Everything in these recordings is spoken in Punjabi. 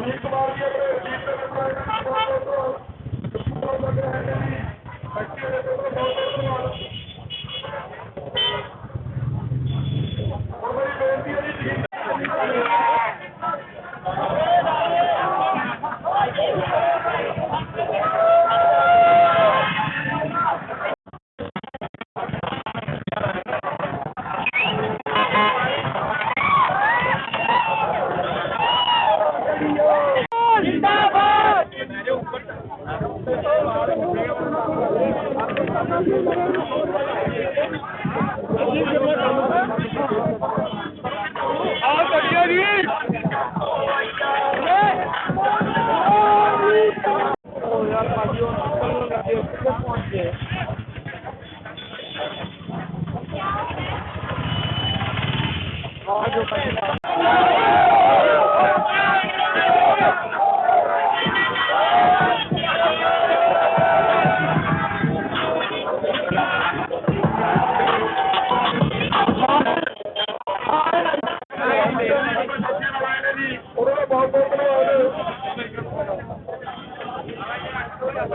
Thank you. Yeah.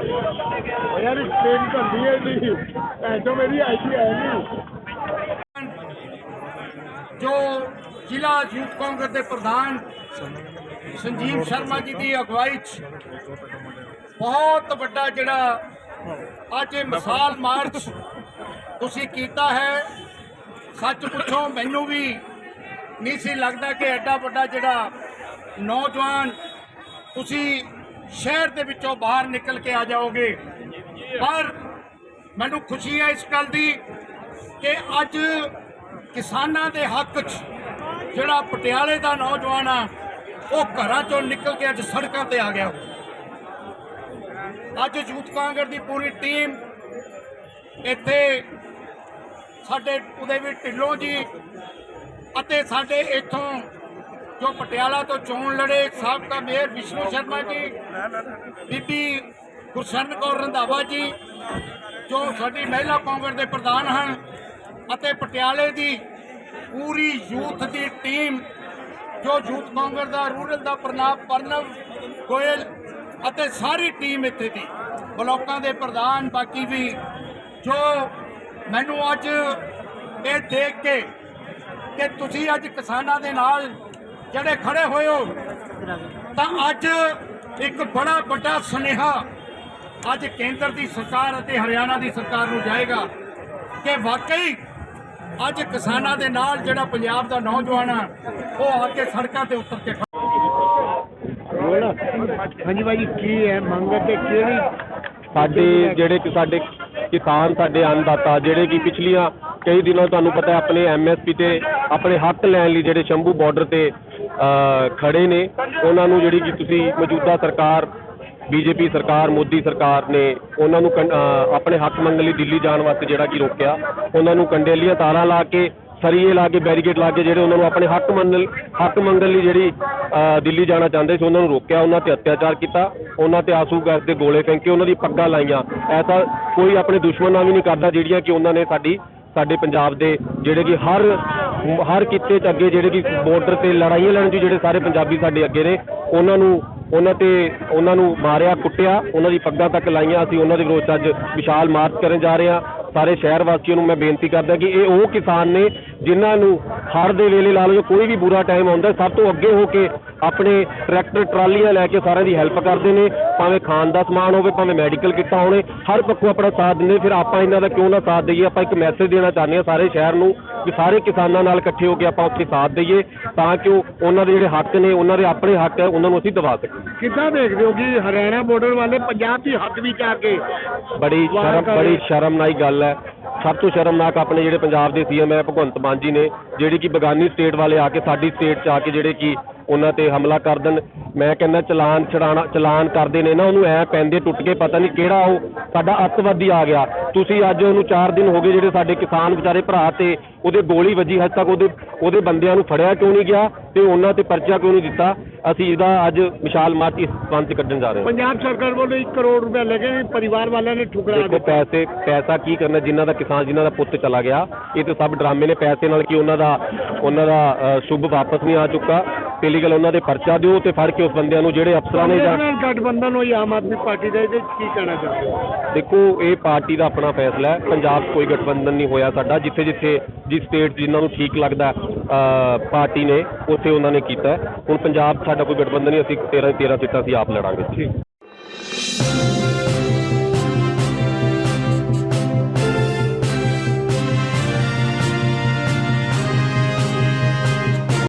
ਯਾਰ ਸਟੇਜ ਘੰਦੀ ਹੈ ਜੀ ਐਸੋ ਮੇਰੀ ਆਈ ਹੈ ਨਹੀਂ। ਜੋ ਜ਼ਿਲ੍ਹਾ ਯੂਥ ਕਾਂਗਰਸ ਦੇ ਪ੍ਰਧਾਨ ਸੰਜੀਵ ਸ਼ਰਮਾ ਜੀ ਦੀ ਅਗਵਾਈ 'ਚ ਬਹੁਤ ਵੱਡਾ ਜਿਹੜਾ ਅੱਜ ਇਹ ਮਿਸਾਲ ਮਾਰਚ ਤੁਸੀਂ ਕੀਤਾ ਹੈ, ਸੱਚ ਪੁੱਛੋ, ਮੈਨੂੰ ਵੀ ਨਹੀਂ ਸੀ ਲੱਗਦਾ ਕਿ ਐਡਾ ਵੱਡਾ ਜਿਹੜਾ ਨੌਜਵਾਨ ਤੁਸੀਂ ਸ਼ਹਿਰ ਦੇ ਵਿੱਚੋਂ ਬਾਹਰ ਨਿਕਲ ਕੇ ਆ ਜਾਓਗੇ। ਪਰ ਮੈਨੂੰ ਖੁਸ਼ੀ ਹੈ ਇਸ ਗੱਲ ਦੀ ਕਿ ਅੱਜ ਕਿਸਾਨਾਂ ਦੇ ਹੱਕ 'ਚ ਜਿਹੜਾ ਪਟਿਆਲੇ ਦਾ ਨੌਜਵਾਨ ਆ, ਉਹ ਘਰਾਂ ਚੋਂ ਨਿਕਲ ਕੇ ਅੱਜ ਸੜਕਾਂ ਤੇ ਆ ਗਿਆ। ਅੱਜ ਯੂਥ ਕਾਂਗਰਸ ਦੀ ਪੂਰੀ ਟੀਮ ਇੱਥੇ ਸਾਡੇ ਉਦੇਵੀ ਢਿੱਲੋਂ ਜੀ ਅਤੇ ਸਾਡੇ ਇੱਥੋਂ ਜੋ ਪਟਿਆਲਾ ਤੋਂ ਚੋਣ ਲੜੇ, ਸਾਬਕਾ ਮੇਅਰ ਵਿਸ਼ਨੂੰ ਸ਼ਰਮਾ ਜੀ, ਬੀਬੀ ਗੁਰਸ਼ਰਨ ਕੌਰ ਰੰਧਾਵਾ ਜੀ, ਜੋ ਸਾਡੀ ਮਹਿਲਾ ਕਾਂਗਰਸ ਦੇ ਪ੍ਰਧਾਨ ਹਨ ਅਤੇ ਪਟਿਆਲੇ ਦੀ ਪੂਰੀ ਯੂਥ ਦੀ ਟੀਮ, ਜੋ ਯੂਥ ਕਾਂਗਰਸ ਦਾ, ਰੂਰਲ ਦਾ ਪ੍ਰਨਾਬ ਪਰਨਵ ਗੋਇਲ ਅਤੇ ਸਾਰੀ ਟੀਮ ਇੱਥੇ ਦੀ, ਬਲਾਕਾਂ ਦੇ ਪ੍ਰਧਾਨ, ਬਾਕੀ ਵੀ, ਜੋ ਮੈਨੂੰ ਅੱਜ ਇਹ ਦੇਖ ਕੇ ਕਿ ਤੁਸੀਂ ਅੱਜ ਕਿਸਾਨਾਂ ਦੇ ਨਾਲ ਜਿਹੜੇ ਖੜੇ ਹੋਏ ਹੋ ਤਾਂ ਅੱਜ ਇੱਕ ਬੜਾ ਵੱਡਾ ਸੁਨੇਹਾ ਅੱਜ ਕੇਂਦਰ ਦੀ ਸਰਕਾਰ ਅਤੇ ਹਰਿਆਣਾ ਦੀ ਸਰਕਾਰ ਨੂੰ ਜਾਏਗਾ ਕਿ ਵਾਕਈ ਅੱਜ ਕਿਸਾਨਾਂ ਦੇ ਨਾਲ ਜਿਹੜਾ ਪੰਜਾਬ ਦਾ ਨੌਜਵਾਨ ਆ ਉਹ ਆ ਕੇ ਸੜਕਾਂ ਤੇ ਉਤਰ ਕੇ ਖੜਾ ਹਾਂਜੀ ਭਾਜੀ ਕੀ ਹੈ? ਮੰਗ ਤੇ ਕਿਹੜੀ ਸਾਡੇ ਜਿਹੜੇ ਕਿ ਸਾਡੇ ਕਿਸਾਨ ਸਾਡੇ ਅੰਨਦਾਤਾ ਜਿਹੜੇ ਕਿ ਪਿਛਲੀਆਂ ਕਈ ਦਿਨਾਂ ਤੁਹਾਨੂੰ ਪਤਾ ਹੈ ਆਪਣੇ ਐਮਐਸਪੀ ਤੇ ਆਪਣੇ ਹੱਕ ਲੈਣ ਲਈ ਜਿਹੜੇ ਸ਼ੰਭੂ ਬਾਰਡਰ ਤੇ ਖੜੇ ਨੇ। ਉਹਨਾਂ ਨੂੰ ਜਿਹੜੀ ਕਿ ਤੁਸੀਂ ਮੌਜੂਦਾ ਸਰਕਾਰ, ਬੀਜੇਪੀ ਸਰਕਾਰ, ਮੋਦੀ ਸਰਕਾਰ ਨੇ ਉਹਨਾਂ ਨੂੰ ਕੰ- ਆਪਣੇ ਹੱਕ ਮੰਗਣ ਲਈ ਦਿੱਲੀ ਜਾਣ ਵਾਸਤੇ ਜਿਹੜਾ ਕਿ ਰੋਕਿਆ। ਉਹਨਾਂ ਨੂੰ ਕੰਡੇਲੀਆਂ ਤਾਰਾਂ ਲਾ ਕੇ, ਸਰੀਏ ਲਾ ਕੇ, ਬੈਰੀਕੇਡ ਲਾ ਕੇ ਜਿਹੜੇ ਉਹਨਾਂ ਨੂੰ ਆਪਣੇ ਹੱਕ ਮੰਨਣ, ਹੱਕ ਮੰਗਣ ਲਈ ਜਿਹੜੀ ਦਿੱਲੀ ਜਾਣਾ ਚਾਹੁੰਦੇ ਸੀ, ਉਹਨਾਂ ਨੂੰ ਰੋਕਿਆ। ਉਹਨਾਂ ਤੇ ਅਤਿਆਚਾਰ ਕੀਤਾ। ਉਹਨਾਂ ਤੇ ਆਸੂ ਗੈਸ ਦੇ ਗੋਲੇ ਫੈਂਕੇ, ਉਹਨਾਂ ਦੀ ਪੱਗਾਂ ਲਾਈਆਂ। ਐਸਾ ਕੋਈ ਆਪਣੇ ਦੁਸ਼ਮਣ ਨਾਲ ਵੀ ਨਹੀਂ ਕਰਦਾ ਜਿਹੜੀਆਂ ਕਿ ਉਹਨਾਂ ਨੇ ਸਾਡੀ, ਸਾਡੇ ਪੰਜਾਬ ਦੇ ਜਿਹੜੇ ਕਿ ਹਰ ਹਰ ਕਿੱਤੇ 'ਚ ਅੱਗੇ ਜਿਹੜੇ ਕਿ ਬਾਰਡਰ ਤੇ ਲੜਾਈਆਂ ਲੜਨ 'ਚ ਜਿਹੜੇ ਸਾਰੇ ਪੰਜਾਬੀ ਸਾਡੇ ਅੱਗੇ ਨੇ, ਉਹਨਾਂ ਨੂੰ ਉਹਨਾਂ ਤੇ ਉਹਨਾਂ ਨੂੰ ਮਾਰਿਆ, ਕੁੱਟਿਆ, ਉਹਨਾਂ ਦੀ ਪੱਗਾਂ ਤੱਕ ਲਾਈਆਂ, ਅਸੀਂ ਉਹਨਾਂ ਦੇ ਵਿਰੋਧ ਅੱਜ ਵਿਸ਼ਾਲ ਮਾਰਚ ਕਰਨ ਜਾ ਰਹੇ ਹਾਂ। ਸਾਰੇ ਸ਼ਹਿਰ ਵਾਸੀਆਂ ਨੂੰ ਮੈਂ ਬੇਨਤੀ ਕਰਦਾ ਕਿ ਇਹ ਉਹ ਕਿਸਾਨ ਨੇ ਜਿਨ੍ਹਾਂ ਨੂੰ ਹਰ ਦੇ ਵੇਲੇ ਲਾ ਲਓ ਕੋਈ ਵੀ ਬੁਰਾ ਟਾਈਮ ਆਉਂਦਾ, ਸਭ ਤੋਂ ਅੱਗੇ ਹੋ ਕੇ ਆਪਣੇ ਟਰੈਕਟਰ ਟਰਾਲੀਆਂ ਲੈ ਕੇ ਸਾਰਿਆਂ ਦੀ ਹੈਲਪ ਕਰਦੇ ਨੇ ਭਾਵੇਂ ਖਾਣ ਦਾ ਸਮਾਨ ਹੋਵੇ ਭਾਵੇਂ ਮੈਡੀਕਲ ਕਿੱਟਾਂ ਹੋਣੇ ਹਰ ਪੱਖੋਂ ਆਪਣਾ ਸਾਥ ਦਿੰਦੇ ਫਿਰ ਆਪਾਂ ਇਹਨਾਂ ਦਾ ਕਿਉਂ ਨਾ ਸਾਥ ਦਈਏ? ਆਪਾਂ ਇੱਕ ਮੈਸੇਜ ਦੇਣਾ ਚਾਹੁੰਦੇ ਹਾਂ ਸਾਰੇ ਸ਼ਹਿਰ ਨੂੰ ਕਿ ਸਾਰੇ ਕਿਸਾਨਾਂ ਨਾਲ ਇਕੱਠੇ ਹੋ ਕੇ ਆਪਾਂ ਉੱਥੇ ਸਾਥ ਦਈਏ ਤਾਂ ਕਿ ਉਹ ਉਹਨਾਂ ਦੇ ਜਿਹੜੇ ਹੱਕ ਨੇ ਉਹਨਾਂ ਦੇ ਆਪਣੇ ਹੱਕ ਹੈ ਉਹਨਾਂ ਨੂੰ ਅਸੀਂ ਦਬਾ ਸਕੀਏ। ਕਿੱਦਾਂ ਦੇਖਦੇ ਹੋ ਕਿ ਹਰਿਆਣਾ ਬਾਰਡਰ ਵਾਲੇ ਪੰਜਾਬ ਦੀ ਹੱਦ ਵਿੱਚ ਆ ਕੇ ਬੜੀ ਸ਼ਰਮ ਬੜੀ ਰਹੇ। ਸ਼ਰਮਨਾਕ ਗੱਲ ਹੈ। ਸਭ ਤੋਂ ਸ਼ਰਮਨਾਕ ਆਪਣੇ ਜਿਹੜੇ ਪੰਜਾਬ ਦੇ ਸੀਐਮ ਹੈ ਭਗਵੰਤ ਮਾਨ ਜੀ ਨੇ ਜਿਹੜੀ ਕਿ ਬਗਾਨੀ ਸਟੇਟ ਵਾਲੇ ਆ ਕੇ ਸਾਡੀ ਸਟੇਟ 'ਚ ਆ ਕੇ ਜਿਹੜੇ ਕਿ ਉਹਨਾਂ ਤੇ ਹਮਲਾ ਕਰ ਦੇਣ। ਮੈਂ ਕਹਿੰਦਾ ਚਲਾਨ ਛਡਾਣਾ ਚਲਾਨ ਕਰਦੇ ਨੇ ਨਾ ਉਹਨੂੰ ਐ ਪੈਂਦੇ ਟੁੱਟ ਕੇ ਪਤਾ ਨਹੀਂ ਕਿਹੜਾ ਉਹ ਸਾਡਾ ਅੱਤਵਾਦੀ ਆ ਗਿਆ। ਤੁਸੀਂ ਅੱਜ ਉਹਨੂੰ 4 ਦਿਨ ਹੋ ਗਏ ਜਿਹੜੇ ਸਾਡੇ ਕਿਸਾਨ ਵਿਚਾਰੇ ਭਰਾ ਤੇ ਉਹਦੇ ਗੋਲੀ ਵੱਜੀ ਹਜੇ ਤੱਕ ਉਹਦੇ ਉਹਦੇ ਬੰਦਿਆਂ ਨੂੰ ਫੜਿਆ ਕਿਉਂ ਨਹੀਂ ਗਿਆ ਤੇ ਉਹਨਾਂ ਤੇ ਪਰਚਾ ਕਿਉਂ ਨਹੀਂ ਦਿੱਤਾ? ਅਸੀਂ ਇਹਦਾ ਅੱਜ ਵਿਸ਼ਾਲ ਮਾਰਚ ਇਸ ਕੱਢਣ ਜਾ ਰਹੇ ਹਾਂ। ਪੰਜਾਬ ਸਰਕਾਰ ਵੱਲੋਂ 1 ਕਰੋੜ ਰੁਪਏ ਲੈ ਕੇ ਪਰਿਵਾਰ ਵਾਲਿਆਂ ਨੇ ਠੁਕਰਾ ਦੇਖੋ ਦਿੱਤਾ। ਪੈਸੇ ਪੈਸਾ ਕੀ ਕਰਨਾ ਜਿਨ੍ਹਾਂ ਦਾ ਕਿਸਾਨ ਜਿਨ੍ਹਾਂ ਦਾ ਪੁੱਤ ਚਲਾ ਗਿਆ ਇਹ ਤਾਂ ਸਭ ਡਰਾਮੇ ਨੇ। ਪੈਸੇ ਨਾਲ ਕੀ ਉਹਨਾਂ ਦਾ ਉਹਨਾਂ ਦਾ ਸ਼ੁਭ ਵਾਪਸ ਨਹੀਂ ਆ ਚੁੱਕਾ। ਪਹਿਲੀ ਗੱਲ ਉਹਨਾਂ ਦੇ ਪਰਚਾ ਦਿਓ ਤੇ ਫੜ ਕੇ ਉਸ ਬੰਦਿਆਂ ਨੂੰ ਜਿਹੜੇ ਅਫਸਰਾਂ ਨੇ ਜਾਂ ਗਠਬੰਧਨ ਹੋਈ ਆਮ ਆਦਮੀ ਪਾਰਟੀ ਦਾ ਇਹਦੇ 'ਚ ਕੀ ਕਹਿਣਾ ਚਾਹੁੰਦੇ ਹੋ ਦੇਖੋ ਇਹ ਪਾਰਟੀ ਦਾ ਆਪਣਾ ਫੈਸਲਾ ਹੈ। ਪੰਜਾਬ 'ਚ ਕੋਈ ਗਠਬੰਧਨ ਨਹੀਂ ਹੋਇਆ ਸਾਡਾ। ਜਿੱਥੇ ਜਿੱਥੇ ਜਿਸ ਸਟੇਟ ਜਿਨ੍ਹਾਂ ਨੂੰ ਠੀਕ ਲੱਗਦਾ ਪਾਰਟੀ ਨੇ ਉੱਥੇ ਉਹਨਾਂ ਨੇ ਕੀਤਾ। ਹੁਣ ਪੰਜਾਬ 'ਚ ਸਾਡਾ ਕੋਈ ਗਠਬੰਧਨ ਨਹੀਂ ਅਸੀਂ 13 13 ਸੀਟਾਂ ਅਸੀਂ ਆਪ ਲੜਾਂਗੇ। ਠੀਕ।